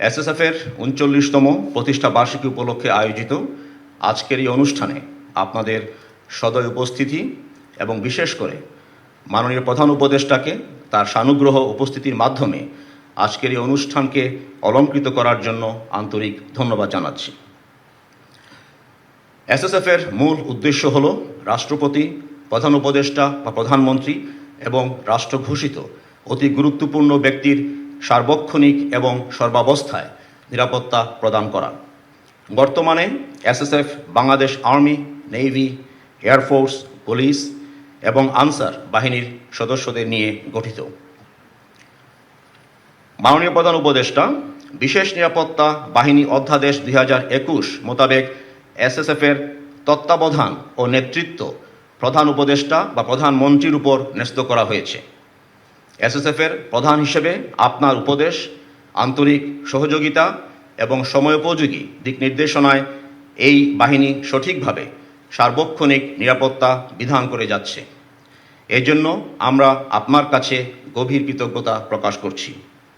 এসএসএফের উনচল্লিশতম প্রতিষ্ঠা বার্ষিকী উপলক্ষে আয়োজিত আজকের এই অনুষ্ঠানে আপনাদের সদয় উপস্থিতি এবং বিশেষ করে মাননীয় প্রধান উপদেষ্টাকে তার সানুগ্রহ উপস্থিতির মাধ্যমে আজকের এই অনুষ্ঠানকে অলঙ্কৃত করার জন্য আন্তরিক ধন্যবাদ জানাচ্ছি। এসএসএফের মূল উদ্দেশ্য হল রাষ্ট্রপতি, প্রধান উপদেষ্টা বা প্রধানমন্ত্রী এবং রাষ্ট্র ঘোষিত অতি গুরুত্বপূর্ণ ব্যক্তির সার্বক্ষণিক এবং সর্বাবস্থায় নিরাপত্তা প্রদান করা। বর্তমানে SSF, Bangladesh army, navy air force police এবং আনসার বাহিনীর সদস্যদের নিয়ে গঠিত। মাননীয় প্রধান উপদেষ্টা, বিশেষ নিরাপত্তা বাহিনী অধ্যাদেশ দুই হাজার একুশ মোতাবেক এসএসএফের তত্ত্বাবধান ও নেতৃত্ব প্রধান উপদেষ্টা বা প্রধানমন্ত্রীর উপর ন্যস্ত করা হয়েছে। এসএসএফের প্রধান হিসেবে আপনার উপদেশ, আন্তরিক সহযোগিতা এবং সময়োপযোগী দিক নির্দেশনায় এই বাহিনী সঠিকভাবে সার্বক্ষণিক নিরাপত্তা বিধান করে যাচ্ছে। এজন্য আমরা আপনার কাছে গভীর কৃতজ্ঞতা প্রকাশ করছি।